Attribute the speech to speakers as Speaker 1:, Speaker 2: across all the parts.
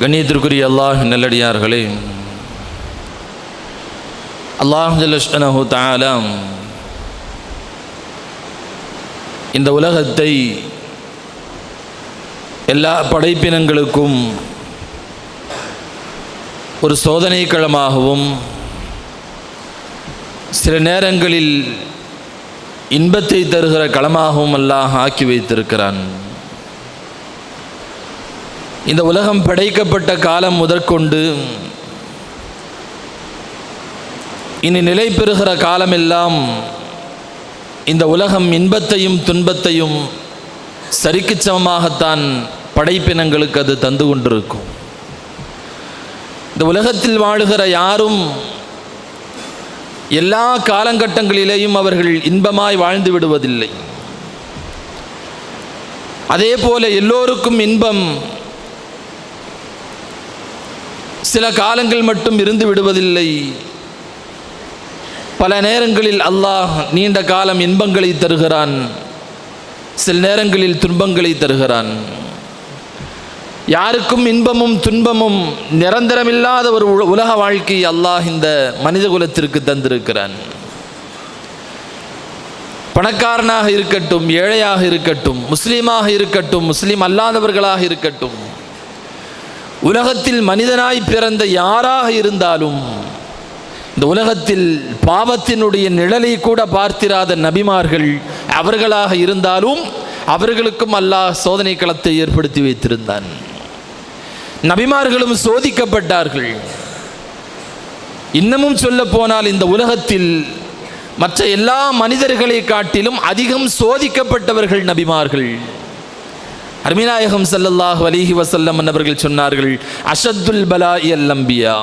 Speaker 1: கண்ணியத்திற்குரிய அல்லாஹ் நல்லடியார்களே. அல்லாஹ் ஜல்லஷ்னஹு தாலாம் இந்த உலகத்தை எல்லா படைப்பினங்களுக்கும் ஒரு சோதனை களமாகவும் சில நேரங்களில் இன்பத்தை தருகிற களமாகவும் அல்லாஹ் ஆக்கி வைத்திருக்கிறான். இந்த உலகம் படைக்கப்பட்ட காலம் முதற்கொண்டு இனி நிலை பெறுகிற காலமெல்லாம் இந்த உலகம் இன்பத்தையும் துன்பத்தையும் சரிக்கு சமமாகத்தான் படைப்பினங்களுக்கு அது தந்து கொண்டிருக்கும். இந்த உலகத்தில் வாழுகிற யாரும் எல்லா காலகட்டங்களிலேயும் அவர்கள் இன்பமாய் வாழ்ந்து விடுவதில்லை. அதே போல எல்லோருக்கும் இன்பம் சில காலங்கள் மட்டும் இருந்து விடுவதில்லை. பல நேரங்களில் அல்லாஹ் நீண்ட காலம் இன்பங்களை தருகிறான். சில நேரங்களில் துன்பங்களை தருகிறான். யாருக்கும் இன்பமும் துன்பமும் நிரந்தரமில்லாத ஒரு உல- உலக வாழ்க்கை அல்லாஹ் இந்த மனித குலத்திற்கு தந்திருக்கிறான். பணக்காரனாக இருக்கட்டும் ஏழையாக இருக்கட்டும் முஸ்லீமாக இருக்கட்டும் முஸ்லீம் அல்லாதவர்களாக இருக்கட்டும் உலகத்தில் மனிதனாய் பிறந்த யாராக இருந்தாலும் இந்த உலகத்தில் பாவத்தினுடைய நிழலை கூட பார்த்திராத நபிமார்கள் அவர்களாக இருந்தாலும் அவர்களுக்கும் அல்லாஹ் சோதனை களத்தை ஏற்படுத்தி வைத்திருந்தான். நபிமார்களும் சோதிக்கப்பட்டார்கள். இன்னமும் சொல்ல போனால் இந்த உலகத்தில் மற்ற எல்லா மனிதர்களை காட்டிலும் அதிகம் சோதிக்கப்பட்டவர்கள் நபிமார்கள். அருமிநாயகம் செல்லல்லாஹ் அலைஹி வசல்லம் அவர்கள் சொன்னார்கள் அஷத்துல் பலா அம்பியா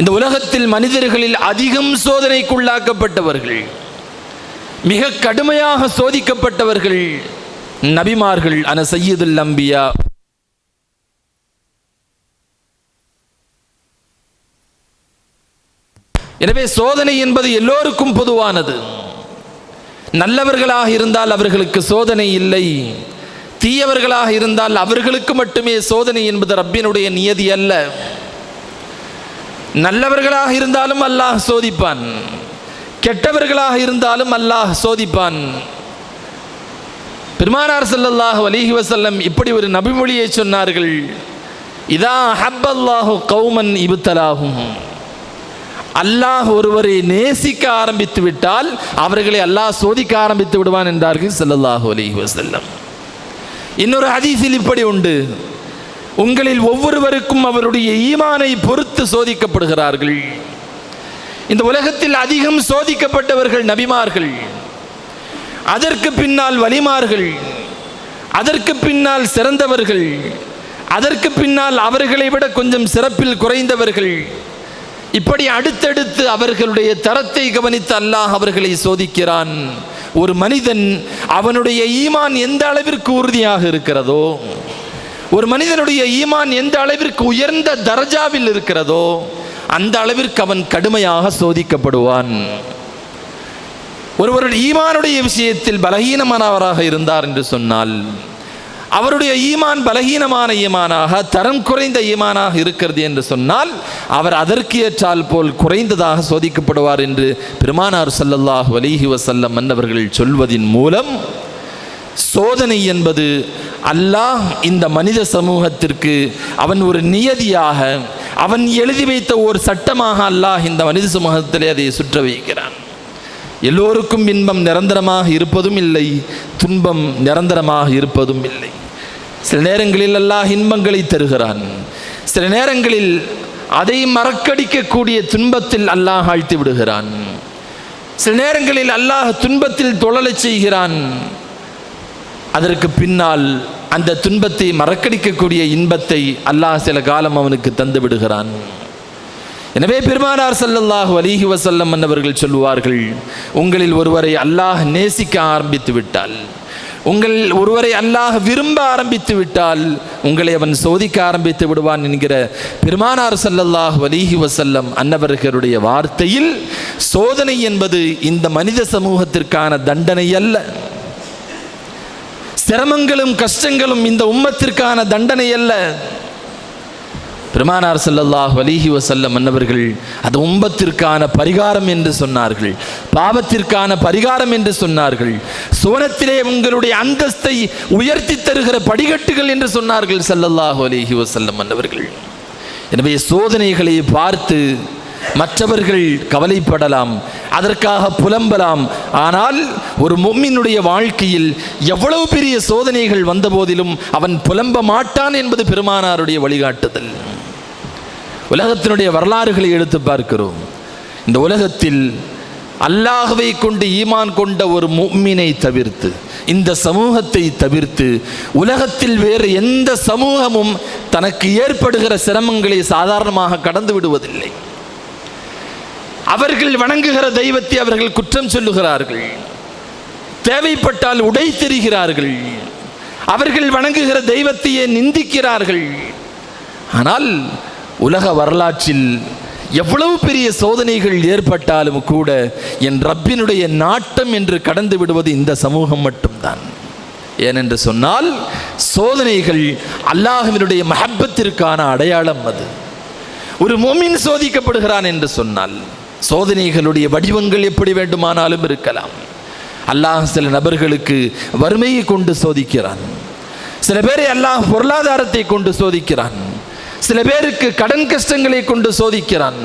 Speaker 1: இந்த உலகத்தில் மனிதர்களில் அதிகம் சோதனைக்குள்ளாக்கப்பட்டவர்கள் மிக கடுமையாக சோதிக்கப்பட்டவர்கள் நபிமார்கள் அன சையதுல் அம்பியா எனவே சோதனை என்பது எல்லோருக்கும் பொதுவானது. நல்லவர்களாக இருந்தால் அவர்களுக்கு சோதனை இல்லை. தீயவர்களாக இருந்தால் அவர்களுக்கு மட்டுமே சோதனை என்பது ரப்பினுடைய நியதி அல்ல. நல்லவர்களாக இருந்தாலும் அல்லாஹ் சோதிப்பான். கெட்டவர்களாக இருந்தாலும் அல்லாஹ் சோதிப்பான். பெருமானார் செல்லல்லாஹ் அலைஹி வசல்லம் இப்படி ஒரு நபிமொழியை சொன்னார்கள். இதா ஹப்பல்லாஹு கௌமன் இபுத்தலாகும் அல்லாஹ் ஒருவரை நேசிக்க ஆரம்பித்து விட்டால் அவர்களை அல்லாஹ் சோதிக்க ஆரம்பித்து விடுவான் என்றார்கள் செல்லல்லாஹு அலைஹி செல்லம் இன்னொரு ஹதீஸில் இப்படி உண்டு. உங்களில் ஒவ்வொருவருக்கும் அவருடைய ஈமானை பொறுத்து சோதிக்கப்படுகிறார்கள். இந்த உலகத்தில் அதிகம் சோதிக்கப்பட்டவர்கள் நபிமார்கள். அதற்கு பின்னால் வலிமார்கள். அதற்கு பின்னால் சிறந்தவர்கள். அதற்கு பின்னால் அவர்களை விட கொஞ்சம் சிறப்பில் குறைந்தவர்கள். இப்படி அடுத்தடுத்து அவர்களுடைய தரத்தை கவனித்து அல்லாஹ் அவர்களை சோதிக்கிறான். ஒரு மனிதன் அவனுடைய ஈமான் எந்த அளவிற்கு உறுதியாக இருக்கிறதோ ஒரு மனிதனுடைய ஈமான் எந்த அளவிற்கு உயர்ந்த தரஜாவில் இருக்கிறதோ அந்த அளவிற்கு அவன் கடுமையாக சோதிக்கப்படுவான். ஒருவருடைய ஈமானுடைய விஷயத்தில் பலகீனமானவராக இருந்தார் என்று சொன்னால் அவருடைய ஈமான் பலகீனமான ஈமானாக தரம் குறைந்த ஈமானாக இருக்கிறது என்று சொன்னால் அவர் அதற்கு ஏற்றால் போல் குறைந்ததாக சோதிக்கப்படுவார் என்று பெருமானார் சல்லல்லாஹ் வலிஹி வசல்லம் மன்னவர்கள் சொல்வதின் மூலம் சோதனை என்பது அல்லாஹ் இந்த மனித சமூகத்திற்கு அவன் ஒரு நியதியாக அவன் எழுதி வைத்த ஒரு சட்டமாக அல்லாஹ் இந்த மனித சமூகத்திலே அதை சுற்ற வைக்கிறான் எல்லோருக்கும் இன்பம் நிரந்தரமாக இருப்பதும் இல்லை துன்பம் நிரந்தரமாக இருப்பதும் இல்லை. சில நேரங்களில் அல்லாஹ் இன்பங்களை தருகிறான். சில நேரங்களில் அதை மறக்கடிக்கக்கூடிய துன்பத்தில் அல்லாஹ் ஆழ்த்தி விடுகிறான். சில நேரங்களில் அல்லாஹ் துன்பத்தில் தொழலச் செய்கிறான். அதற்கு பின்னால் அந்த துன்பத்தை மறக்கடிக்கக்கூடிய இன்பத்தை அல்லாஹ் சில காலம் அவனுக்கு தந்து விடுகிறான். எனவே பெருமானார் சல்லல்லாஹு அலிஹி வசல்லம் என்னவர்கள் சொல்லுவார்கள் உங்களில் ஒருவரை அல்லாஹ் நேசிக்க ஆரம்பித்து விட்டால் உங்கள் ஒருவரை அல்லாஹ் விரும்ப ஆரம்பித்து விட்டால் உங்களை அவன் சோதிக்க ஆரம்பித்து விடுவான் என்கிற பெருமானார் சல்லல்லாஹ் வலிஹி வசல்லம் அன்னவர்களுடைய வார்த்தையில் சோதனை என்பது இந்த மனித சமூகத்திற்கான தண்டனை அல்ல. சிரமங்களும் கஷ்டங்களும் இந்த உம்மத்திற்கான தண்டனை அல்ல. பெருமானார் செல்லல்லாஹ் வலிஹி வஸல்லம் மன்னவர்கள் அது உம்பத்திற்கான பரிகாரம் என்று சொன்னார்கள். பாவத்திற்கான பரிகாரம் என்று சொன்னார்கள். சுவனத்திலே உங்களுடைய அந்தஸ்தை உயர்த்தி தருகிற படிகட்டுகள் என்று சொன்னார்கள் செல்லல்லாஹ் வலிஹி வசல்லம் மன்னவர்கள் எனவே சோதனைகளை பார்த்து மற்றவர்கள் கவலைப்படலாம் அதற்காக புலம்பலாம். ஆனால் ஒரு மொம்மினுடைய வாழ்க்கையில் எவ்வளவு பெரிய சோதனைகள் வந்தபோதிலும் அவன் புலம்ப மாட்டான் என்பது பெருமானாருடைய வழிகாட்டுதல். உலகத்தினுடைய வரலாறுகளை எடுத்து பார்க்கிறோம். இந்த உலகத்தில் அல்லாஹுவை கொண்டு ஈமான் கொண்ட ஒரு மும்மினை தவிர்த்து இந்த சமூகத்தை தவிர்த்து உலகத்தில் வேறு எந்த சமூகமும் தனக்கு ஏற்படுகிற சிரமங்களை சாதாரணமாக கடந்து விடுவதில்லை. அவர்கள் வணங்குகிற தெய்வத்தை அவர்கள் குற்றம் சொல்லுகிறார்கள். தேவைப்பட்டால் உடை தெரிகிறார்கள். அவர்கள் வணங்குகிற தெய்வத்தையே நிந்திக்கிறார்கள். ஆனால் உலக வரலாற்றில் எவ்வளவு பெரிய சோதனைகள் ஏற்பட்டாலும் கூட என் ரப்பினுடைய நாட்டம் என்று கடந்து விடுவது இந்த சமூகம் மட்டும்தான். ஏனென்று சொன்னால் சோதனைகள் அல்லாஹ்வினுடைய மஹப்பத்திற்கான அடையாளம் அது. ஒரு மோமின் சோதிக்கப்படுகிறான் என்று சொன்னால் சோதனைகளுடைய வடிவங்கள் எப்படி வேண்டுமானாலும் இருக்கலாம். அல்லாஹ் சில நபர்களுக்கு வறுமையை கொண்டு சோதிக்கிறான். சில பேரை அல்லாஹ் பொருளாதாரத்தை கொண்டு சோதிக்கிறான். சில பேருக்கு கடன் கஷ்டங்களை கொண்டு சோதிக்கிறான்.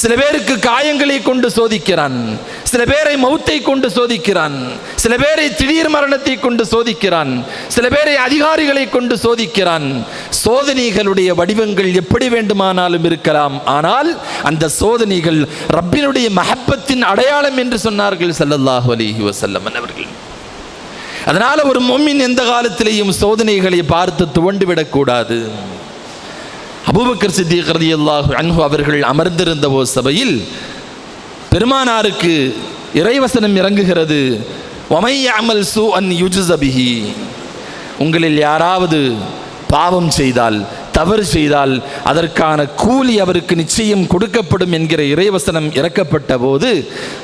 Speaker 1: சில பேருக்கு காயங்களை கொண்டு சோதிக்கிறான். சில பேரை மௌத்தை கொண்டு சோதிக்கிறான். சில பேரை திடீர் மரணத்தை கொண்டு சோதிக்கிறான். சில பேரை அதிகாரிகளை கொண்டு சோதிக்கிறான். சோதனைகளுடைய வடிவங்கள் எப்படி வேண்டுமானாலும் இருக்கலாம். ஆனால் அந்த சோதனைகள் ரப்பினுடைய மஹப்பத்தின் அடையாளம் என்று சொன்னார்கள் சல்லல்லாஹு அலைஹி வஸல்லம் அவர்கள். அதனால ஒரு மொம்மின் எந்த காலத்திலேயும் சோதனைகளை பார்த்து துவண்டு விடக்கூடாது. அபூபக்கர் சித்திக் ரலியல்லாஹு அன்ஹு அவர்கள் அமர்ந்திருந்த ஓ சபையில் பெருமானாருக்கு இறைவசனம் இறங்குகிறது. ஒமை அமல் சு அன் யுஜுசபிஹி உங்களில் யாராவது பாவம் செய்தால் தவறு செய்தால் அதற்கான கூலி அவருக்கு நிச்சயம் கொடுக்கப்படும் என்கிற இறைவசனம் இறக்கப்பட்ட போது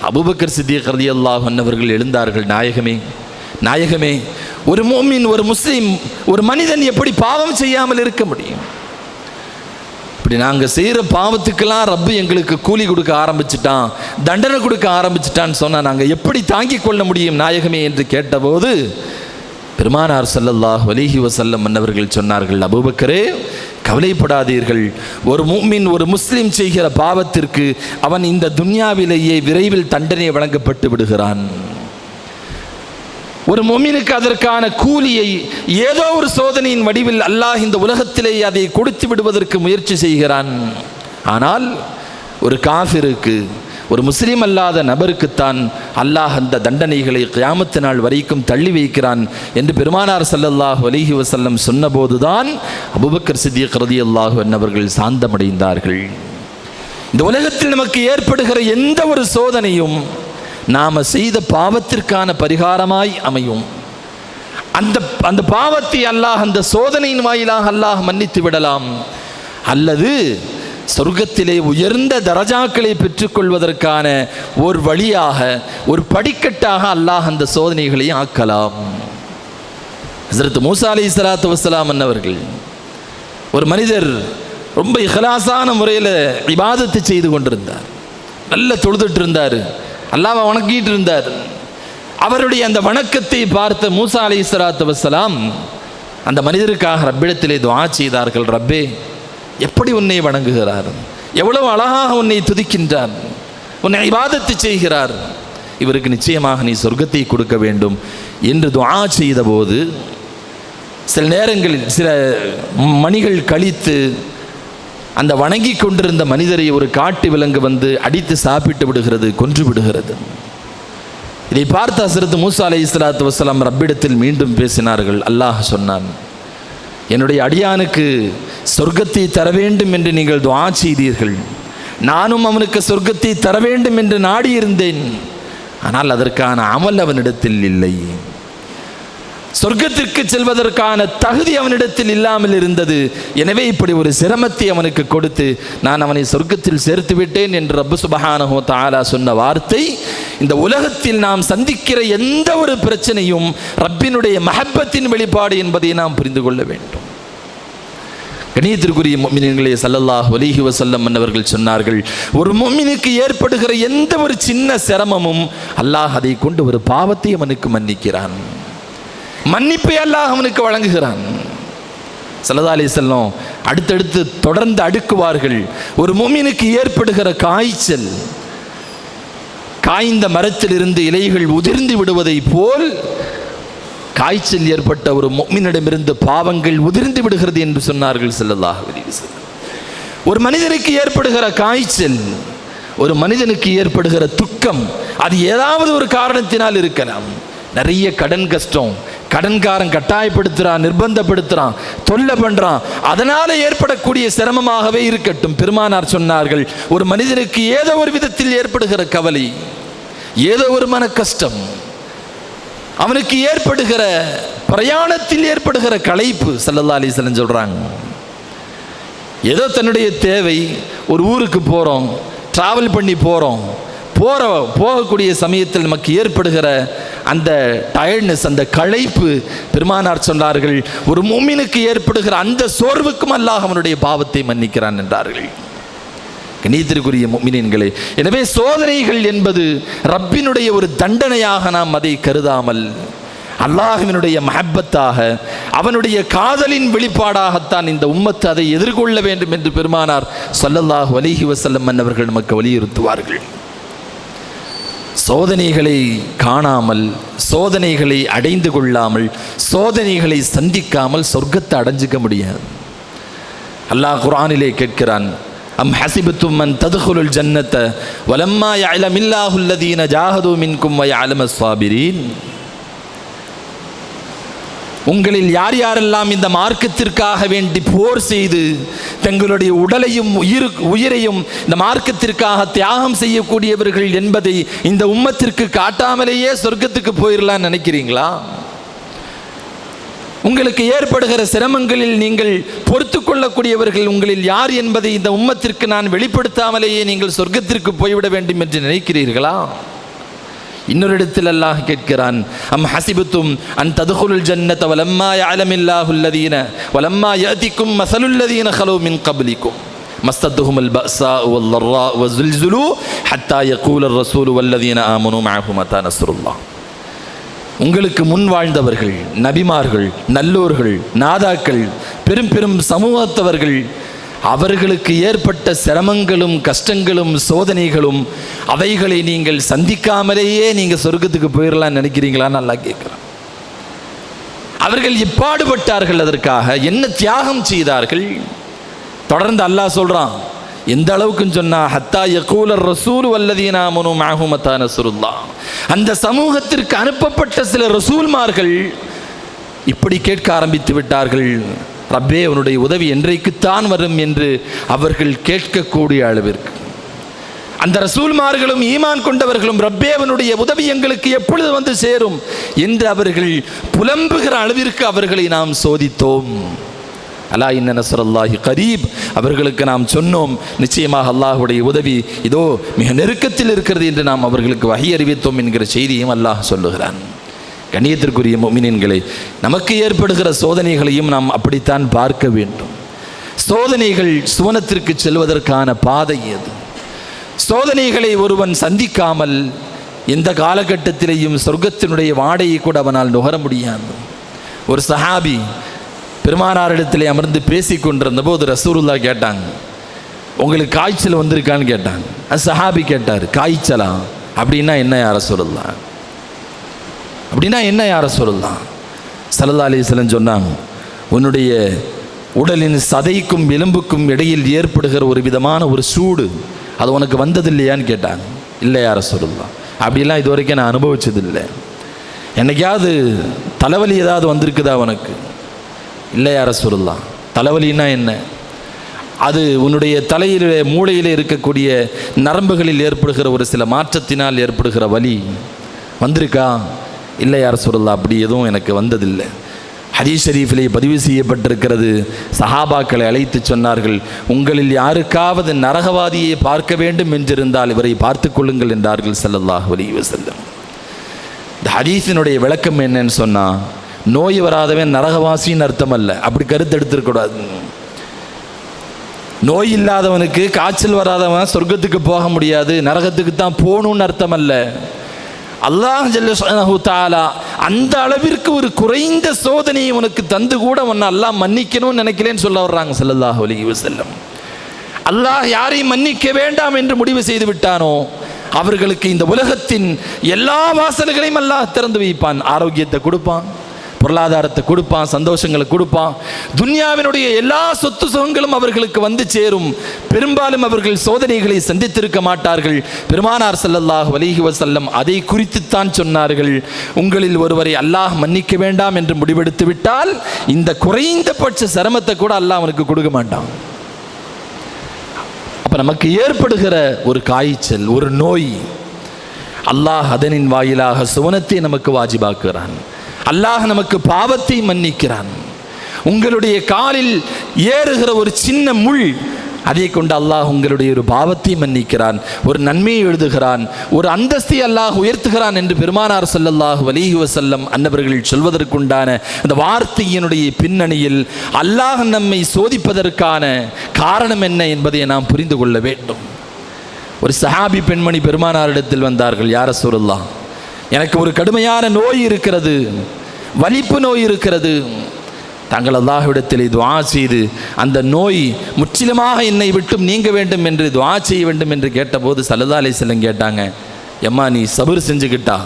Speaker 1: அபுபக்கர் சித்திக் ரலியல்லாஹு அன்ஹு அவர்கள் எழுந்தார்கள் நாயகமே நாயகமே ஒரு மோமின் ஒரு முஸ்லீம் ஒரு மனிதன் எப்படி பாவம் செய்யாமல் இருக்க முடியும்? இப்படி நாங்கள் செய்கிற பாவத்துக்கெல்லாம் ரப்பு எங்களுக்கு கூலி கொடுக்க ஆரம்பிச்சிட்டான் தண்டனை கொடுக்க ஆரம்பிச்சிட்டான்னு சொன்னால் நாங்கள் எப்படி தாங்கிக் கொள்ள முடியும் நாயகமே என்று கேட்டபோது பெருமானார் சல்லல்லாஹ் வலிஹி வசல்லம் மன்னவர்கள் சொன்னார்கள் அபூபக்கரே கவலைப்படாதீர்கள். ஒரு மூமின் ஒரு முஸ்லீம் செய்கிற பாவத்திற்கு அவன் இந்த துன்யாவிலேயே விரைவில் தண்டனை வழங்கப்பட்டு விடுகிறான். ஒரு மொமினுக்கு அதற்கான கூலியை ஏதோ ஒரு சோதனையின் வடிவில் அல்லாஹ் இந்த உலகத்திலே அதை கொடுத்து விடுவதற்கு முயற்சி செய்கிறான். ஆனால் ஒரு காஃபிருக்கு ஒரு முஸ்லீம் அல்லாத நபருக்குத்தான் அல்லாஹ் அந்த தண்டனைகளை கியாமத்து நாள் வரைக்கும் தள்ளி வைக்கிறான் என்று பெருமானார் ஸல்லல்லாஹு அலிஹி வசல்லம் சொன்னபோதுதான் அபூபக்கர் சித்திக் அல்லாஹு என்னவர்கள் சாந்தமடைந்தார்கள். இந்த உலகத்தில் நமக்கு ஏற்படுகிற எந்த ஒரு சோதனையும் நாம் செய்த பாவத்திற்கான பரிகாரமாய் அமையும். அந்த அந்த பாவத்தை அல்லாஹ் அந்த சோதனையின் வாயிலாக அல்லாஹ் மன்னித்து விடலாம். அல்லது சொர்க்கத்திலே உயர்ந்த தரஜாக்களை பெற்றுக்கொள்வதற்கான ஒரு வழியாக ஒரு படிக்கட்டாக அல்லாஹ் அந்த சோதனைகளை ஆக்கலாம். ஹசரத் மூசா அலி சலாத்து வசலாம் அவர்கள் ஒரு மனிதர் ரொம்ப இஹலாசான முறையில் இபாதத்தை செய்து கொண்டிருந்தார். நல்ல தொழுதுட்டு இருந்தார். அல்லாவை வணங்கிட்டு இருந்தார் அவருடைய அந்த வணக்கத்தை பார்த்த மூசா அலி சலாத்து வசலாம் அந்த மனிதருக்காக ரப்பிடத்திலே துவா செய்தார்கள் ரப்பே எப்படி உன்னை வணங்குகிறார்? எவ்வளவு அழகாக உன்னை துதிக்கின்றார்? உன்னை ஐவாதத்து செய்கிறார்? இவருக்கு நிச்சயமாக நீ சொர்க்கத்தை கொடுக்க வேண்டும். என்று துவா செய்தபோது சில நேரங்களில் சில மணிகள் கழித்து அந்த வணங்கி கொண்டிருந்த மனிதரை ஒரு காட்டு விலங்கு வந்து அடித்து சாப்பிட்டு விடுகிறது கொன்று விடுகிறது. இதை பார்த்த அசரத்து மூசா அலை இஸ்லாத்து வசலாம் ரப்பிடத்தில் மீண்டும் பேசினார்கள். அல்லாஹ் சொன்னான் என்னுடைய அடியானுக்கு சொர்க்கத்தை தர வேண்டும் என்று நீங்கள் துவா செய்தீர்கள். நானும் அவனுக்கு சொர்க்கத்தை தர வேண்டும் என்று நாடியிருந்தேன். ஆனால் அதற்கான அமல் அவனிடத்தில் இல்லை. சொர்க்கத்திற்கு செல்வதற்கான தகுதி அவனிடத்தில் இல்லாமல் இருந்தது. எனவே இப்படி ஒரு சிரமத்தை அவனுக்கு கொடுத்து நான் அவனை சொர்க்கத்தில் சேர்த்து விட்டேன் என்று ரப்பு சுபஹானஹோ தாலா சொன்ன வார்த்தை இந்த உலகத்தில் நாம் சந்திக்கிற எந்த ஒரு பிரச்சனையும் ரப்பினுடைய மஹப்பத்தின் வெளிப்பாடு என்பதை நாம் புரிந்து கொள்ள வேண்டும். கணியத்திற்குரிய மொமினங்களே சல்லல்லாஹ் ஒலிஹி வசல்லம் மன்னவர்கள் சொன்னார்கள் ஒரு மொமினுக்கு ஏற்படுகிற எந்த ஒரு சின்ன சிரமமும் அல்லாஹ் அதை கொண்டு ஒரு பாவத்தை அவனுக்கு மன்னிக்கிறான். மன்னிப்பை அல்லாஹ் அவனுக்கு வழங்குகிறான். சல்லதா அலி செல்லம் அடுத்தடுத்து தொடர்ந்து அடுக்குவார்கள். ஒரு மொமினுக்கு ஏற்படுகிற காய்ச்சல் காய்ந்த மரத்திலிருந்து இலைகள் உதிர்ந்து விடுவதை போல் காய்ச்சல் ஏற்பட்ட ஒரு மொம்மினிடமிருந்து பாவங்கள் உதிர்ந்து விடுகிறது என்று சொன்னார்கள் செல்லதாக ஒரு மனிதனுக்கு ஏற்படுகிற காய்ச்சல் ஒரு மனிதனுக்கு ஏற்படுகிற துக்கம் அது ஏதாவது ஒரு காரணத்தினால் இருக்கலாம். நிறைய கடன் கஷ்டம் கடன்காரன் கட்டாயப்படுத்துறான் நிர்பந்தப்படுத்துறான் தொல்லை பண்றான். அதனால ஏற்படக்கூடிய சிரமமாகவே இருக்கட்டும் பெருமானார் சொன்னார்கள். ஒரு மனிதனுக்கு ஏதோ ஒரு விதத்தில் ஏற்படுகிற கவலை ஏதோ ஒரு மன கஷ்டம் அவனுக்கு ஏற்படுகிற பிரயாணத்தில் ஏற்படுகிற களைப்பு சல்லல்லா அலிசலன் சொல்றாங்க. ஏதோ தன்னுடைய தேவை ஒரு ஊருக்கு போகிறோம் ட்ராவல் பண்ணி போகிறோம் போகிற போகக்கூடிய சமயத்தில் நமக்கு ஏற்படுகிற அந்த டயர்ட்னஸ் அந்த களைப்பு பெருமானார் சொன்னார்கள் ஒரு மூமினுக்கு ஏற்படுகிற அந்த சோர்வுக்கும் அல்லாஹ் அவனுடைய பாவத்தை மன்னிக்கிறான் என்றார்கள். கணித்திற்குரிய முமினின்களே எனவே சோதனைகள் என்பது ரப்பினுடைய ஒரு தண்டனையாக நாம் அதை கருதாமல் அல்லாஹுவினுடைய மஹப்பத்தாக அவனுடைய காதலின் வெளிப்பாடாகத்தான் இந்த உம்மத்து அதை எதிர்கொள்ள வேண்டும் என்று பெருமானார் சல்லல்லாஹ் வலிஹி வசல்லம் அவர்கள் நமக்கு வலியுறுத்துவார்கள். சோதனைகளை காணாமல் சோதனைகளை அடைந்து கொள்ளாமல் சோதனைகளை சந்திக்காமல் சொர்க்கத்தை அடைஞ்சிக்க முடியாது. அல்லாஹ் குரானிலே கேட்கிறான் அம் ஹசிபத்தும் மன் ததுகுலுல் ஜன்னத்த வலம்மா யஅலமில்லாஹுல்லதீன ஜாஹது மின்கும் வயாலம சுவாபிரீன் உங்களில் யார் யாரெல்லாம் இந்த மார்க்கத்திற்காக வேண்டி போர் செய்து தங்களுடைய உடலையும் உயிர் உயிரையும் இந்த மார்க்கத்திற்காக தியாகம் செய்யக்கூடியவர்கள் என்பதை இந்த உம்மத்திற்கு காட்டாமலேயே சொர்க்கத்துக்கு போயிடலாம்னு நினைக்கிறீங்களா? உங்களுக்கு ஏற்படுகிற சிரமங்களில் நீங்கள் பொறுத்து கொள்ளக்கூடியவர்கள் உங்களில் யார் என்பதை இந்த உம்மத்திற்கு நான் வெளிப்படுத்தாமலேயே நீங்கள் சொர்க்கத்திற்கு போய்விட வேண்டும் என்று நினைக்கிறீர்களா? இன்னொரு இடத்தில் அல்லாஹ் கேட்கிறான் அம் ஹசிபத்தும் அன் ததுகுலுல் ஜன்னத வலம்மா யஅலமில்லாஹுல்லதீன வலம்மா யஅதிக்கும் மஸலுல்லதீன ஹலோ மின் கப்லிக்கும் மஸ்தத்துஹும் அல் பஸா வல்லர்ரா வஸுல்ஸுலு ஹத்தா யகூல الرسول والذين آمنوا معه متى نصر الله உங்களுக்கு முன் வாழ்ந்தவர்கள் நபிமார்கள் நல்லோர்கள் நாதாக்கள் பெரும் பெரும் சமூகத்தவர்கள் அவர்களுக்கு ஏற்பட்ட சிரமங்களும் கஷ்டங்களும் சோதனைகளும் அவைகளை நீங்கள் சந்திக்காமலேயே நீங்கள் சொர்க்கத்துக்கு போயிடலாம்னு நினைக்கிறீங்களான்னு நல்லா கேட்குறேன். அவர்கள் எப்பாடுபட்டார்கள் அதற்காக. என்ன தியாகம் செய்தார்கள்? தொடர்ந்து அல்லாஹ் சொல்றான். எந்த அளவுக்குன்னு சொன்னா ஹத்தா யகூலர் ரசூல் வல்லதீனா மனு மாஹுமத்தா நசுருல்லா. அந்த சமூகத்திற்கு அனுப்பப்பட்ட சில ரசூல்மார்கள் இப்படி கேட்க ஆரம்பித்து விட்டார்கள். ரப்பே உன்னுடைய உதவி என்றைக்குத்தான் வரும் என்று அவர்கள் கேட்கக்கூடிய அளவிற்கு. அந்த ரசூல்மார்களும் ஈமான் கொண்டவர்களும் ரப்பே அவனுடைய உதவி எங்களுக்கு எப்பொழுது வந்து சேரும் என்று அவர்கள் புலம்புகிற அளவிற்கு அவர்களை நாம் சோதித்தோம். அலா இன்ன நசரல்லாஹி கரீப். அவர்களுக்கு நாம் சொன்னோம் நிச்சயமாக அல்லாஹுடைய உதவி இதோ மிக நெருக்கத்தில் இருக்கிறது என்று நாம் அவர்களுக்கு வகை அறிவித்தோம் என்கிற செய்தியும் அல்லாஹ் சொல்லுகிறான். கண்ணியத்திற்குரிய மீனின்களை நமக்கு ஏற்படுகிற சோதனைகளையும் நாம் அப்படித்தான் பார்க்க வேண்டும். சோதனைகள் சுவனத்திற்கு செல்வதற்கான பாதை அது சோதனைகளை ஒருவன் சந்திக்காமல் எந்த காலகட்டத்திலேயும் சொர்க்கத்தினுடைய வாடையை கூட அவனால் நுகர முடியாது. ஒரு சஹாபி பெருமானாரிடத்திலே அமர்ந்து பேசி கொண்டிருந்த போது ரசூருல்லா கேட்டாங்க உங்களுக்கு காய்ச்சல் வந்திருக்கான்னு கேட்டாங்க. அது சஹாபி கேட்டார் காய்ச்சலா? அப்படின்னா என்ன யார சொல்லலாம் அப்படின்னா என்ன யார சொல்லலாம் சல்லா அலிஸ்லன் சொன்னாங்க உன்னுடைய உடலின் சதைக்கும் எலும்புக்கும் இடையில் ஏற்படுகிற ஒரு விதமான ஒரு சூடு அது உனக்கு வந்தது இல்லையான்னு கேட்டாங்க. இல்லை யார சொல்லலாம் அப்படிலாம் இது வரைக்கும் நான் அனுபவிச்சதில்லை. என்னைக்காவது தலைவலி ஏதாவது வந்திருக்குதா உனக்கு? இல்லை யார சொல்லலாம் தலைவலின்னா என்ன? அது உன்னுடைய தலையில் மூளையில் இருக்கக்கூடிய நரம்புகளில் ஏற்படுகிற ஒரு சில மாற்றத்தினால் ஏற்படுகிற வலி வந்திருக்கா? இல்லை யார் சொல்லலாம் அப்படி எதுவும் எனக்கு வந்ததில்லை. ஹதீஸ் ஷரீஃபிலே பதிவு செய்யப்பட்டிருக்கிறது. சஹாபாக்களை அழைத்து சொன்னார்கள் உங்களில் யாருக்காவது நரகவாதியை பார்க்க வேண்டும் என்றிருந்தால் இவரை பார்த்து கொள்ளுங்கள் என்றார்கள் ஸல்லல்லாஹு அலைஹி வஸல்லம். இந்த ஹதீஸினுடைய விளக்கம் என்னன்னு சொன்னால் நோய் வராதவன் நரகவாசின்னு அர்த்தம் அல்ல. அப்படி கருத்து எடுத்துருக்கூடாது நோய் இல்லாதவனுக்கு காய்ச்சல் வராதவன் சொர்க்கத்துக்கு போக முடியாது நரகத்துக்கு தான் போகணும்னு அர்த்தம் அல்ல. அல்லாஹ் ஜல்லஹு தாலா அந்த அளவிற்கு ஒரு குறைந்த சோதனையை உனக்கு தந்து கூட உன்னை அல்லாஹ் மன்னிக்கணும்னு நினைக்கிறேன்னு சொல்ல வர்றாங்க ஸல்லல்லாஹு அலி வசல்லம் அல்லாஹ் யாரையும் மன்னிக்க வேண்டாம் என்று முடிவு செய்து விட்டானோ அவர்களுக்கு இந்த உலகத்தின் எல்லா வாசல்களையும் அல்லாஹ் திறந்து வைப்பான் ஆரோக்கியத்தை கொடுப்பான். பொருளாதாரத்தை கொடுப்பான் சந்தோஷங்களை கொடுப்பான். துன்யாவினுடைய எல்லா சொத்து சுகங்களும் அவர்களுக்கு வந்து சேரும். பெரும்பாலும் அவர்கள் சோதனைகளை சந்தித்திருக்க மாட்டார்கள். பெருமானார் செல்லல்லாஹ் அலைஹி செல்லம் அதை குறித்துத்தான் சொன்னார்கள். உங்களில் ஒருவரை அல்லாஹ் மன்னிக்க வேண்டாம் என்று முடிவெடுத்து விட்டால் இந்த குறைந்தபட்ச சிரமத்தை கூட அல்லாஹ் அவனுக்கு கொடுக்க மாட்டான். அப்போ நமக்கு ஏற்படுகிற ஒரு காய்ச்சல் ஒரு நோய் அல்லாஹ் அதனின் வாயிலாக சுவனத்தை நமக்கு வாஜிபாக்குகிறான் அல்லாஹ் நமக்கு பாவத்தை மன்னிக்கிறான். உங்களுடைய காலில் ஏறுகிற ஒரு சின்ன முள் அதை கொண்டு அல்லாஹ் உங்களுடைய ஒரு பாவத்தை மன்னிக்கிறான். ஒரு நன்மையை எழுதுகிறான். ஒரு அந்தஸ்தை அல்லாஹ் உயர்த்துகிறான் என்று பெருமானார் சல்லல்லாஹு வலிஹி வசல்லம் அன்னவர்கள் சொல்வதற்குண்டான அந்த வார்த்தையினுடைய பின்னணியில் அல்லாஹ் நம்மை சோதிப்பதற்கான காரணம் என்ன என்பதை நாம் புரிந்து கொள்ள வேண்டும். ஒரு சஹாபி பெண்மணி பெருமானாரிடத்தில் வந்தார்கள் யார சொல்லலாம் எனக்கு ஒரு கடுமையான நோய் இருக்கிறது வலிப்பு நோய் இருக்கிறது. தாங்கள் அல்லாஹ்விடத்தில் துவா செய்து அந்த நோய் முற்றிலுமாக என்னை விட்டும் நீங்க வேண்டும் என்று துவா செய்ய வேண்டும் என்று கேட்டபோது சல்லல்லா செல்லம் கேட்டாங்க எம்மா நீ சபர் செஞ்சுக்கிட்டா?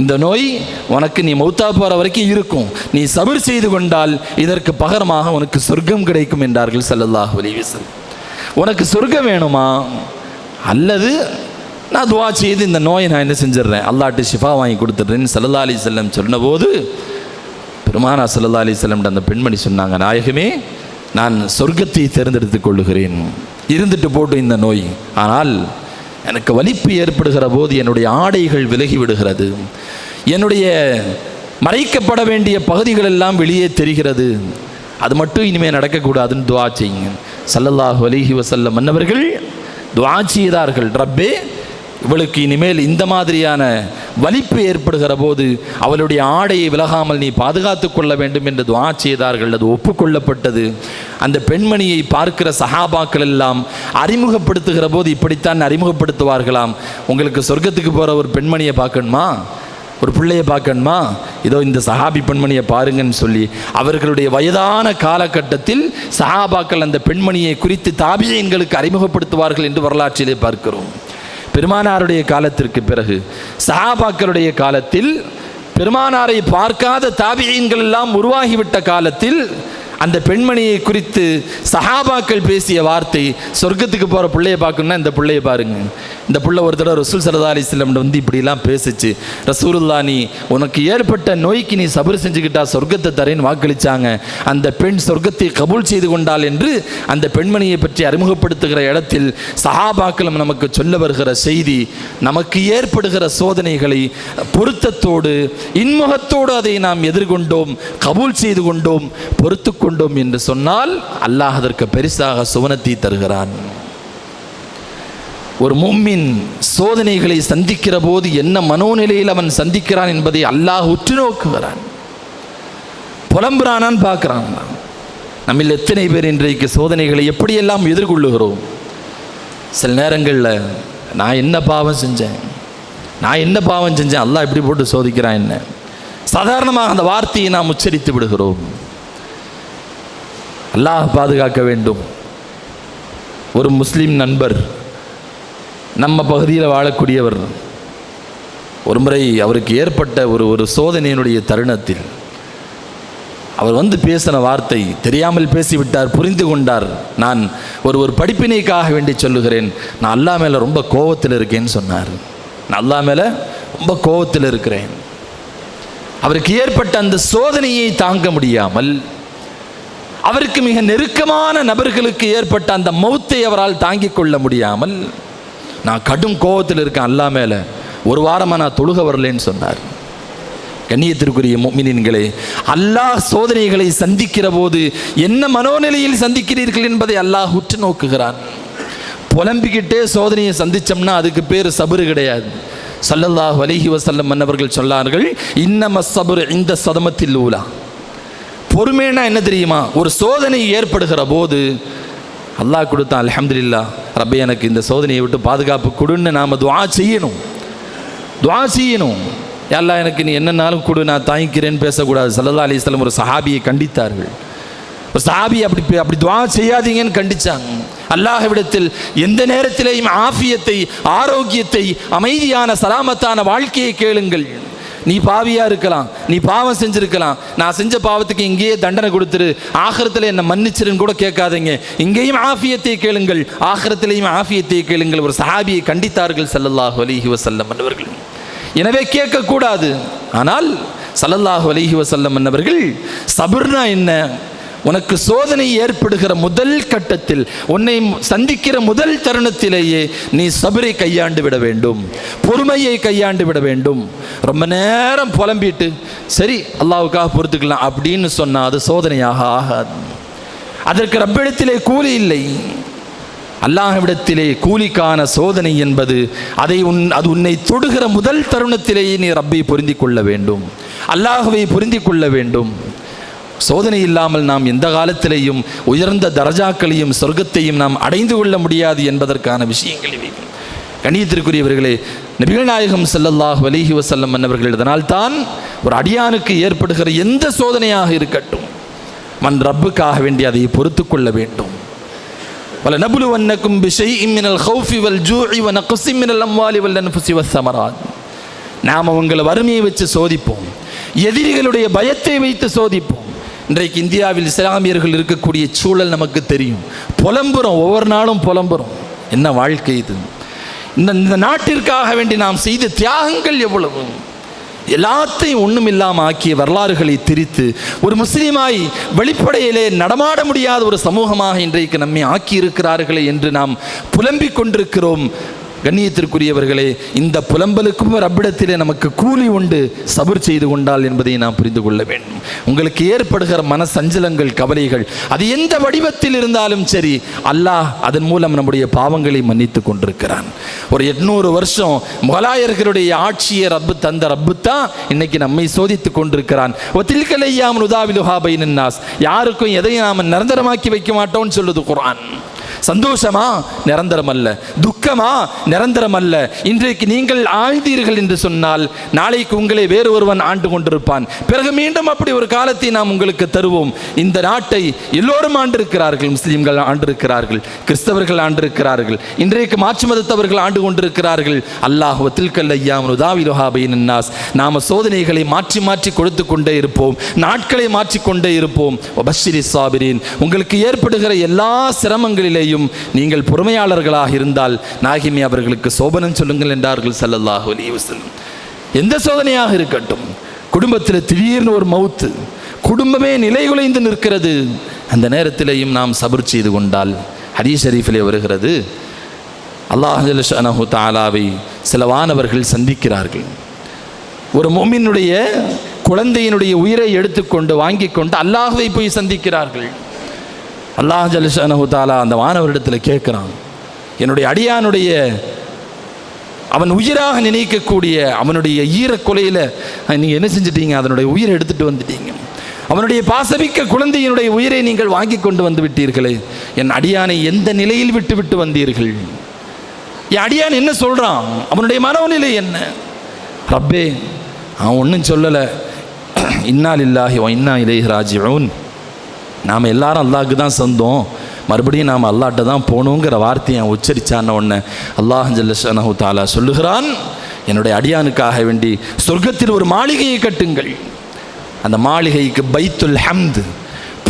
Speaker 1: இந்த நோய் உனக்கு நீ மௌத்தா போகிற வரைக்கும் இருக்கும். நீ சபர் செய்து கொண்டால் இதற்கு பகரமாக உனக்கு சொர்க்கம் கிடைக்கும் என்றார்கள் சல்லல்லாஹ் அலைஹி உனக்கு சொர்க்கம் வேணுமா? அல்லது நான் துவா செய்து இந்த நோயை நான் என்ன செஞ்சிடுறேன்? அல்லாட்டு ஷிஃபா வாங்கி கொடுத்துட்றேன்னு சல்லா அலி செல்லம் சொன்னபோது பெருமானா சல்லா அலி செல்லம்ட்ட அந்த பெண்மணி சொன்னாங்க நாயகமே நான் சொர்க்கத்தை தேர்ந்தெடுத்துக் கொள்ளுகிறேன். இருந்துட்டு போட்டு இந்த நோய். ஆனால் எனக்கு வலிப்பு ஏற்படுகிற போது என்னுடைய ஆடைகள் விலகி விடுகிறது. என்னுடைய மறைக்கப்பட வேண்டிய பகுதிகள் எல்லாம் வெளியே தெரிகிறது. அது மட்டும் இனிமேல் நடக்கக்கூடாதுன்னு துவா செய்யுங்க. சல்லல்லாஹ் வலிஹி வஸல்லம் மன்னவர்கள் துவா செய்தார்கள். ரப்பே இவளுக்கு இனிமேல் இந்த மாதிரியான வலிப்பு ஏற்படுகிற போது அவளுடைய ஆடையை விலகாமல் நீ பாதுகாத்து கொள்ள வேண்டும் என்று துவா செய்தார்கள். அது ஒப்புக்கொள்ளப்பட்டது. அந்த பெண்மணியை பார்க்கிற சஹாபாக்கள் எல்லாம் அறிமுகப்படுத்துகிற போது இப்படித்தான் அறிமுகப்படுத்துவார்களாம். உங்களுக்கு சொர்க்கத்துக்கு போகிற ஒரு பெண்மணியை பார்க்கணுமா? ஒரு பிள்ளையை பார்க்கணுமா? இதோ இந்த சஹாபி பெண்மணியை பாருங்கன்னு சொல்லி அவர்களுடைய வயதான காலகட்டத்தில் சஹாபாக்கள் அந்த பெண்மணியை குறித்து தாபியன்களுக்கு அறிமுகப்படுத்துவார்கள் என்று வரலாற்றிலே பார்க்கிறோம். பெருமானாருடைய காலத்திற்கு பிறகு சஹாபாக்களுடைய காலத்தில் பெருமானாரை பார்க்காத தாபியங்கள் எல்லாம் உருவாகிவிட்ட காலத்தில் அந்த பெண்மணியை குறித்து சஹாபாக்கள் பேசிய வார்த்தை சொர்க்கத்துக்கு போகிற பிள்ளையை பார்க்கணும்னா இந்த பிள்ளையை பாருங்க. இந்த பிள்ளை ஒரு தடவை ரசூல் சரதா அலிஸ்லம் வந்து இப்படிலாம் பேசிச்சு. ரசூலுல்லா நீ உனக்கு ஏற்பட்ட நோய்க்கு நீ சபர் செஞ்சுக்கிட்டா சொர்க்கத்தை தரேன்னு வாக்களிச்சாங்க. அந்த பெண் சொர்க்கத்தை கபூல் செய்து கொண்டாள் என்று அந்த பெண்மணியை பற்றி அறிமுகப்படுத்துகிற இடத்தில் சஹாபாக்களும் நமக்கு சொல்ல வருகிற செய்தி நமக்கு ஏற்படுகிற சோதனைகளை பொருத்தத்தோடு இன்முகத்தோடு அதை நாம் எதிர்கொண்டோம் கபூல் செய்து கொண்டோம் பொறுத்து கொண்டோம் என்று சொன்னால் அல்லாஹ் அதற்கு பெரிசாக சுவனத்தை தருகிறான். ஒரு மும்மின் சோதனைகளை சந்திக்கிற போது என்ன மனோநிலையில் அவன் சந்திக்கிறான் என்பதை அல்லாஹ் உற்று நோக்குகிறான். புலம்புறானான்னு பார்க்குறான். நம்மில் எத்தனை பேர் இன்றைக்கு சோதனைகளை எப்படியெல்லாம் எதிர்கொள்ளுகிறோம்? சில நேரங்களில் நான் என்ன பாவம் செஞ்சேன்? நான் என்ன பாவம் செஞ்சேன்? அல்லாஹ் இப்படி போட்டு சோதிக்கிறான் என்ன? சாதாரணமாக அந்த வார்த்தையை நாம் உச்சரித்து விடுகிறோம். அல்லாஹ் பாதுகாக்க வேண்டும். ஒரு முஸ்லீம் நண்பர் நம்ம பகுதியில் வாழக்கூடியவர் ஒரு முறை அவருக்கு ஏற்பட்ட ஒரு ஒரு சோதனையினுடைய தருணத்தில் அவர் வந்து பேசின வார்த்தை தெரியாமல் பேசிவிட்டார் புரிந்து கொண்டார். நான் ஒரு ஒரு படிப்பினைக்காக வேண்டி சொல்லுகிறேன். நான் அல்லா மேலே ரொம்ப கோவத்தில் இருக்கேன்னு சொன்னார். நான் அல்லா மேலே ரொம்ப கோவத்தில் இருக்கிறேன். அவருக்கு ஏற்பட்ட அந்த சோதனையை தாங்க முடியாமல் அவருக்கு மிக நெருக்கமான நபர்களுக்கு ஏற்பட்ட அந்த மௌத்தை அவரால் தாங்கிக் கொள்ள முடியாமல் நான் கடும் கோபத்தில் இருக்கேன் அல்லா மேலே. ஒரு வாரமாக நான் தொழுக வரலேன்னு சொன்னார். கண்ணியத்திற்குரிய மீனின்களே அல்லாஹ் சோதனைகளை சந்திக்கிற போது என்ன மனோநிலையில் சந்திக்கிறீர்கள் என்பதை அல்லாஹ் உற்று நோக்குகிறான். புலம்பிக்கிட்டே சோதனையை சந்திச்சோம்னா அதுக்கு பேர் சபுரு கிடையாது. சல்லல்லாஹ் வலிஹி வசல்லம் மன்னவர்கள் சொன்னார்கள் இன்னம சபுர் இந்த சதமத்தில் ஊலா. பொறுமைன்னா என்ன தெரியுமா? ஒரு சோதனை ஏற்படுகிற போது அல்லாஹ் கொடுத்தான் அலமதுல்லா ரப்பே எனக்கு இந்த சோதனையை விட்டு பாதுகாப்பு கொடுன்னு நாம் துவா செய்யணும். துவா செய்யணும். எல்லாம் எனக்கு நீ என்னன்னாலும் கொடு நான் தாங்கிக்கிறேன்னு பேசக்கூடாது. சல்லல்லா அலிஸ்லாம் ஒரு சஹாபியை கண்டித்தார்கள். ஒரு சஹாபி அப்படி பே- அப்படி துவா செய்யாதீங்கன்னு கண்டிச்சாங்க. அல்லாஹ்விடத்தில் எந்த நேரத்திலேயும் ஆஃபியத்தை ஆரோக்கியத்தை அமைதியான சலாமத்தான வாழ்க்கையை கேளுங்கள். நீ பாவியாக இருக்கலாம். நீ பாவம் செஞ்சுருக்கலாம். நான் செஞ்ச பாவத்துக்கு இங்கேயே தண்டனை கொடுத்துரு. ஆகரத்தில் என்னை மன்னிச்சிருன்னு கூட கேட்காதீங்க. இங்கேயும் ஆஃபியத்தை கேளுங்கள். ஆகிரத்திலேயும் ஆஃபியத்தை கேளுங்கள். ஒரு சஹாபியை கண்டித்தார்கள் சல்லல்லாஹு அலிஹி வசல்லம் மன்னவர்கள் எனவே கேட்கக்கூடாது. ஆனால் சல்லல்லாஹு அலிஹி வசல்லம் என்னவர்கள் சபர்னா என்ன? உனக்கு சோதனை ஏற்படுகிற முதல் கட்டத்தில் உன்னை சந்திக்கிற முதல் தருணத்திலேயே நீ சபரை கையாண்டு விட வேண்டும் பொறுமையை கையாண்டு விட வேண்டும். ரொம்ப நேரம் புலம்பிட்டு சரி அல்லாவுக்காக பொறுத்துக்கலாம் அப்படின்னு சொன்னால் அது சோதனையாக ஆகாது. அதற்கு ரப்பிடத்திலே கூலி இல்லை. அல்லாஹ்விடத்திலே கூலிக்கான சோதனை என்பது அதை உன் அது உன்னை தொடுகிற முதல் தருணத்திலேயே நீ ரப்பை பொருந்தி கொள்ள வேண்டும். அல்லாஹுவை பொருந்திக் கொள்ள வேண்டும். சோதனை இல்லாமல் நாம் எந்த காலத்திலேயும் உயர்ந்த தரஜாக்களையும் சொர்க்கத்தையும் நாம் அடைந்து கொள்ள முடியாது என்பதற்கான விஷயங்கள் இவை கணியத்திற்குரியவர்களே நபிகள் நாயகம் செல்லல்லாஹ் வலிஹி வசல்லம் என்னவர்கள் இதனால்தான் ஒரு அடியானுக்கு ஏற்படுகிற எந்த சோதனையாக இருக்கட்டும். மண் ரப்புக்காக வேண்டி அதை பொறுத்து கொள்ள வேண்டும். பல நபுலு வன்னக்கும் பிஷை இம்மினல் ஹவுஃபி வல் ஜூஇ வ நக்ஸி மினல் அம்வாலி வல் அன்ஃபுசி வஸ்ஸமராத் நாம் உங்களை வறுமையை வச்சு சோதிப்போம். எதிரிகளுடைய பயத்தை வைத்து சோதிப்போம். இன்றைக்கு இந்தியாவில் இஸ்லாமியர்கள் இருக்கக்கூடிய சூழல் நமக்கு தெரியும். புலம்புறோம் ஒவ்வொரு நாளும் புலம்புறோம். என்ன வாழ்க்கை இது? இந்த இந்த நாட்டிற்காக வேண்டி நாம் செய்த தியாகங்கள் எவ்வளவு? எல்லாத்தையும் ஒன்றும் இல்லாமல் ஆக்கிய வரலாறுகளை திரித்து ஒரு முஸ்லீமாய் வெளிப்படையிலே நடமாட முடியாத ஒரு சமூகமாக இன்றைக்கு நம்மை ஆக்கியிருக்கிறார்களே என்று நாம் புலம்பிக் கொண்டிருக்கிறோம். கண்ணியத்திற்குரியவர்களே இந்த புலம்பலுக்கும் ரப்பிடத்திலே நமக்கு கூலி உண்டு சபர் செய்து கொண்டால் என்பதை நாம் புரிந்து கொள்ள வேண்டும். உங்களுக்கு ஏற்படுகிற மன சஞ்சலங்கள் கவலைகள் அது எந்த வடிவத்தில் இருந்தாலும் சரி அல்லாஹ் அதன் மூலம் நம்முடைய பாவங்களை மன்னித்து கொண்டிருக்கிறான். ஒரு எட்நூறு வருஷம் முகலாயர்களுடைய ஆட்சியை ரப்பு தந்த ரப்பு தான் இன்னைக்கு நம்மை சோதித்து கொண்டிருக்கிறான். ஒத்தில்கலையாம் உதாவிலுஹா பைனன்னாஸ். யாருக்கும் எதையும் நாம் நிரந்தரமாக்கி வைக்க மாட்டோம்னு சொல்லுது குரான் சந்தோஷமா? நிரந்தரம் அல்ல துக்கமா? நிரந்தரம் அல்ல இன்றைக்கு நீங்கள் ஆழ்ந்தீர்கள் என்று சொன்னால் நாளைக்கு உங்களை வேறு ஒருவன் ஆண்டு கொண்டிருப்பான். பிறகு மீண்டும் அப்படி ஒரு காலத்தை நாம் உங்களுக்கு தருவோம். இந்த நாட்டை எல்லோரும் ஆண்டிருக்கிறார்கள் முஸ்லீம்கள் ஆண்டிருக்கிறார்கள் கிறிஸ்தவர்கள் ஆண்டிருக்கிறார்கள் இன்றைக்கு மாற்று மதத்தவர்கள் ஆண்டு கொண்டிருக்கிறார்கள். அல்லாஹ் தில்கல் ஐயாம் உதாவிலுஹாபையின் நாம் நாம சோதனைகளை மாற்றி மாற்றி கொடுத்து கொண்டே இருப்போம். நாட்களை மாற்றிக்கொண்டே இருப்போம். பஷிரி சாபிரின். உங்களுக்கு ஏற்படுகிற எல்லா சிரமங்களிலேயும் நீங்கள் பொறுமையாளர்களாக இருந்தால் நாகிமி அவர்களுக்கு சோபனம் சொல்லுங்கள் என்றார்கள் ஸல்லல்லாஹு அலைஹி எந்த சோதனையாக இருக்கட்டும் குடும்பத்தில் திடீர்னு ஒரு மவுத்து குடும்பமே நிலைகுலைந்து நிற்கிறது. அந்த நேரத்திலேயும் நாம் சபர் செய்து கொண்டால் ஹதீஸ் ஷரீஃபிலே வருகிறது. அல்லாஹ் தாலாவை சில வானவர்கள் சந்திக்கிறார்கள். ஒரு மோமினுடைய குழந்தையினுடைய உயிரை எடுத்துக்கொண்டு வாங்கி கொண்டு அல்லாஹுவை போய் சந்திக்கிறார்கள். அல்லாஹ் ஜல்லஷானஹு அந்த மாணவரிடத்தில் கேட்குறான். என்னுடைய அடியானுடைய அவன் உயிராக நினைக்கக்கூடிய அவனுடைய ஈரக்கொலையில் நீங்கள் என்ன செஞ்சிட்டீங்க? அதனுடைய உயிரை எடுத்துட்டு வந்துட்டீங்க. அவனுடைய பாசமிக்க குழந்தையினுடைய உயிரை நீங்கள் வாங்கி கொண்டு வந்து விட்டீர்களே. என் அடியானை எந்த நிலையில் விட்டு விட்டு வந்தீர்கள்? என் அடியான் என்ன சொல்கிறான் அவனுடைய மனநிலை என்ன? ரப்பே அவன் ஒன்றும் சொல்லலை. இன்னால் இல்லாஹி இன்னா இலேஹி ராஜிஊன். நாம் எல்லாரும் அல்லாவுக்கு தான் சொந்தம். மறுபடியும் நாம் அல்லாட்ட தான் போகணுங்கிற வார்த்தையை உச்சரிச்சான உடனே அல்லாஹ் தாலா சொல்லுகிறான் என்னுடைய அடியானுக்காக வேண்டி சொர்க்கத்தில் ஒரு மாளிகையை கட்டுங்கள். அந்த மாளிகைக்கு பைத்துல் ஹம்து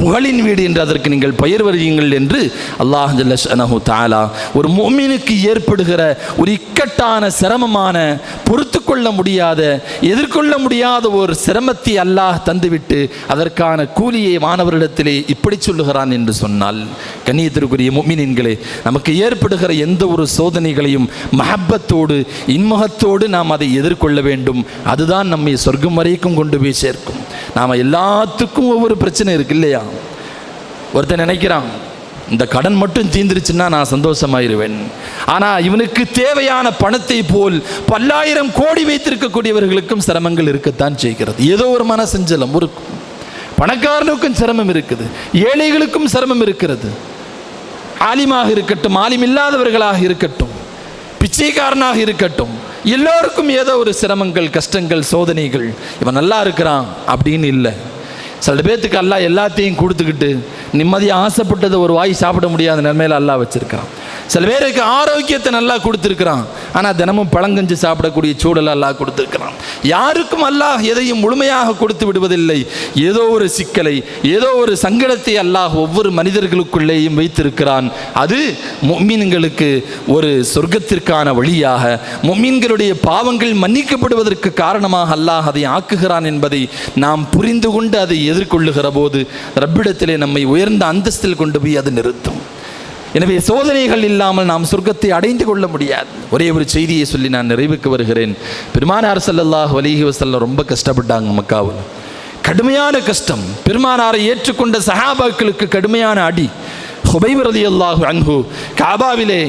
Speaker 1: புகழின் வீடு என்று அதற்கு நீங்கள் பெயர் வருவீங்கள் என்று அல்லாஹ் ஜல்லஷனஹு தாலா ஒரு மோமினுக்கு ஏற்படுகிற ஒரு இக்கட்டான சிரமமான பொறுத்து கொள்ள முடியாத எதிர்கொள்ள முடியாத ஒரு சிரமத்தை அல்லாஹ் தந்துவிட்டு அதற்கான கூலியை மாணவரிடத்திலே இப்படி சொல்லுகிறான் என்று சொன்னால் கண்ணியத்திற்குரிய மொமினின்களே நமக்கு ஏற்படுகிற எந்த ஒரு சோதனைகளையும் மஹப்பத்தோடு இன்முகத்தோடு நாம் அதை எதிர்கொள்ள வேண்டும். அதுதான் நம்மை சொர்க்கம் வரைக்கும் கொண்டு போய் சேர்க்கும். நாம் எல்லாத்துக்கும் ஒவ்வொரு பிரச்சனை இருக்கு இல்லையா? ஒருத்தன் நினைக்கிறான் இந்த கடன் மட்டும் தீந்துருச்சுன்னா நான் சந்தோஷமாயிருவேன். ஆனால் இவனுக்கு தேவையான பணத்தை போல் பல்லாயிரம் கோடி வைத்திருக்கக்கூடியவர்களுக்கும் சிரமங்கள் இருக்கத்தான் செய்கிறது. ஏதோ ஒரு மனசஞ்சலம் ஒரு பணக்காரனுக்கும் சிரமம் இருக்குது. ஏழைகளுக்கும் சிரமம் இருக்கிறது. ஆலிமாக இருக்கட்டும் ஆலிம் இல்லாதவர்களாக இருக்கட்டும் பிச்சைக்காரனாக இருக்கட்டும் எல்லோருக்கும் ஏதோ ஒரு சிரமங்கள் கஷ்டங்கள் சோதனைகள். இவன் நல்லா இருக்கிறான் அப்படின்னு இல்லை. சில பேர்த்துக்கு அல்லாஹ் எல்லாத்தையும் கொடுத்துக்கிட்டு நிம்மதியாக ஆசைப்பட்டதை ஒரு வாய் சாப்பிட முடியாத நிலைமையில் அல்லாஹ் வச்சுருக்கான் சில பேருக்கு ஆரோக்கியத்தை நல்லா கொடுத்துருக்கிறான். ஆனால் தினமும் பழங்கஞ்சு சாப்பிடக்கூடிய சூழல் அல்லாஹ் கொடுத்துருக்கிறான். யாருக்கும் அல்லாஹ் எதையும் முழுமையாக கொடுத்து விடுவதில்லை. ஏதோ ஒரு சிக்கலை ஏதோ ஒரு சங்கடத்தை அல்லாஹ் ஒவ்வொரு மனிதர்களுக்குள்ளேயும் வைத்திருக்கிறான். அது மொம்மீன்களுக்கு ஒரு சொர்க்கத்திற்கான வழியாக மொம்மீன்களுடைய பாவங்கள் மன்னிக்கப்படுவதற்கு காரணமாக அல்லாஹ் அதை ஆக்குகிறான் என்பதை நாம் புரிந்து கொண்டு அதை எதிர்கொள்ளுகிற போது ரப்பிடத்திலே நம்மை உயர்ந்த அந்தஸ்தில் கொண்டு போய் அது நிறுத்தும். எனவே சோதனைகள் இல்லாமல் நாம் சொர்க்கத்தை அடைந்து கொள்ள முடியாது. ஒரே ஒரு செய்தியை சொல்லி நான் நிறைவுக்கு வருகிறேன். பெருமானார் ஸல்லல்லாஹு அலைஹி வசல்ல ரொம்ப கஷ்டப்பட்டாங்க மக்காவில். கடுமையான கஷ்டம். பெருமானாரை ஏற்றுக்கொண்ட சஹாபாக்களுக்கு கடுமையான அடி. ஹுபைப் ரலியல்லாஹு அன்பு காபாவிலே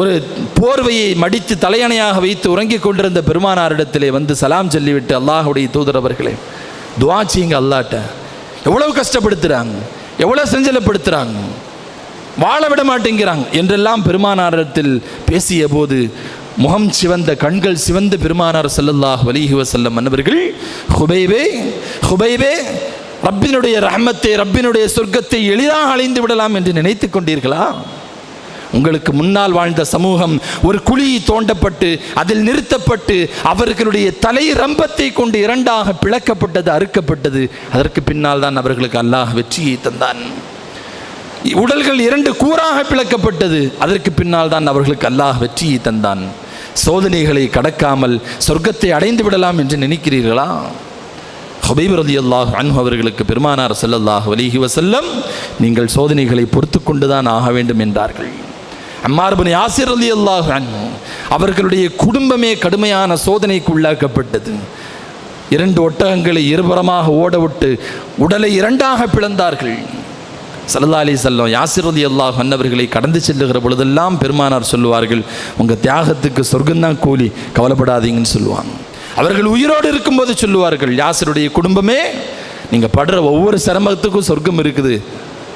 Speaker 1: ஒரு போர்வையை மடித்து தலையணையாக வைத்து உறங்கிக் கொண்டிருந்த பெருமானாரிடத்திலே வந்து சலாம் சொல்லிவிட்டு அல்லாஹுடைய தூதரவர்களே துவாச்சிங்க அல்லாட்ட. எவ்வளவு கஷ்டப்படுத்துகிறாங்க எவ்வளோ செஞ்சலப்படுத்துகிறாங்க வாழ விட மாட்டேங்கிறாங்க என்றெல்லாம் பெருமானாரிடத்தில் பேசிய போது முகம் சிவந்த கண்கள் சிவந்த பெருமானார் செல்லல்லாஹ் அலைஹி வஸல்லம் மன்னவர்கள் ஹுபைபே ஹுபைபே ரப்பினுடைய ரஹமத்தை ரப்பினுடைய சொர்க்கத்தை எளிதாக அழிந்து விடலாம் என்று நினைத்து கொண்டீர்களா? உங்களுக்கு முன்னால் வாழ்ந்த சமூகம் ஒரு குழி தோண்டப்பட்டு அதில் நிறுத்தப்பட்டு அவர்களுடைய தலை ரம்பத்தை கொண்டு இரண்டாக பிளக்கப்பட்டது அறுக்கப்பட்டது. அதற்கு பின்னால் தான் அவர்களுக்கு அல்லாஹ் வெற்றியை தந்தான். உடல்கள் இரண்டு கூறாக பிளக்கப்பட்டது. அதற்கு பின்னால் தான் அவர்களுக்கு அல்லாஹ் வெற்றியை தந்தான். சோதனைகளை கடக்காமல் சொர்க்கத்தை அடைந்து விடலாம் என்று நினைக்கிறீர்களா? ஹபீப் அல்லாஹ் அன்ஹு அவர்களுக்கு பெருமானார் செல்லல்லாஹ் வலிஹி வசல்லம் நீங்கள் சோதனைகளை பொறுத்து கொண்டுதான் ஆக வேண்டும் என்றார்கள். அம்மார்பனி ஆசிர் அலி அல்லாஹ் அன்ஹு அவர்களுடைய குடும்பமே கடுமையான சோதனைக்கு உள்ளாக்கப்பட்டது. இரண்டு ஒட்டகங்களை இருபுறமாக ஓடவிட்டு உடலை இரண்டாக பிளந்தார்கள். சல்லா அலி செல்லம் யாசிரதி அல்லாஹ் அன்னவர்களை கடந்து செல்லுகிற பொழுதெல்லாம் பெருமானார் சொல்லுவார்கள் உங்கள் தியாகத்துக்கு சொர்க்கம்தான் கூலி கவலைப்படாதீங்கன்னு சொல்லுவாங்க. அவர்கள் உயிரோடு இருக்கும்போது சொல்லுவார்கள் யாசருடைய குடும்பமே நீங்கள் படுற ஒவ்வொரு சிரமத்துக்கும் சொர்க்கம் இருக்குது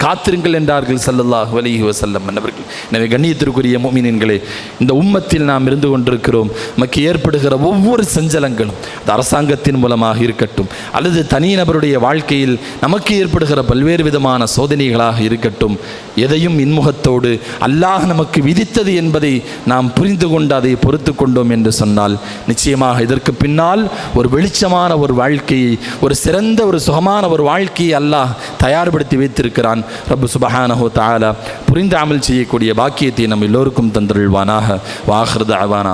Speaker 1: காத்திருங்கள் என்றார்கள் ஸல்லல்லாஹு வலிஹி வசல்லம் என்பவர்கள் எனவே கண்ணியத்திற்குரிய மோமினின்களே இந்த உம்மத்தில் நாம் இருந்து கொண்டிருக்கிறோம். நமக்கு ஏற்படுகிற ஒவ்வொரு சஞ்சலங்களும் அது அரசாங்கத்தின் மூலமாக இருக்கட்டும் அல்லது தனிநபருடைய வாழ்க்கையில் நமக்கு ஏற்படுகிற பல்வேறு விதமான சோதனைகளாக இருக்கட்டும். எதையும் இன்முகத்தோடு அல்லாஹ் நமக்கு விதித்தது என்பதை நாம் புரிந்து கொண்டு அதை பொறுத்து கொண்டோம் என்று சொன்னால் நிச்சயமாக இதற்கு பின்னால் ஒரு வெளிச்சமான ஒரு வாழ்க்கையை ஒரு சிறந்த ஒரு சுகமான ஒரு வாழ்க்கையை அல்லாஹ் தயார்படுத்தி வைத்திருக்கிறான். ரப்பு சுபஹானஹு தாலா புரிந்து அமல் செய்யக்கூடிய பாக்கியத்தை நம் எல்லோருக்கும் தந்தருள்வானாக. வாஹ்ரது அவானா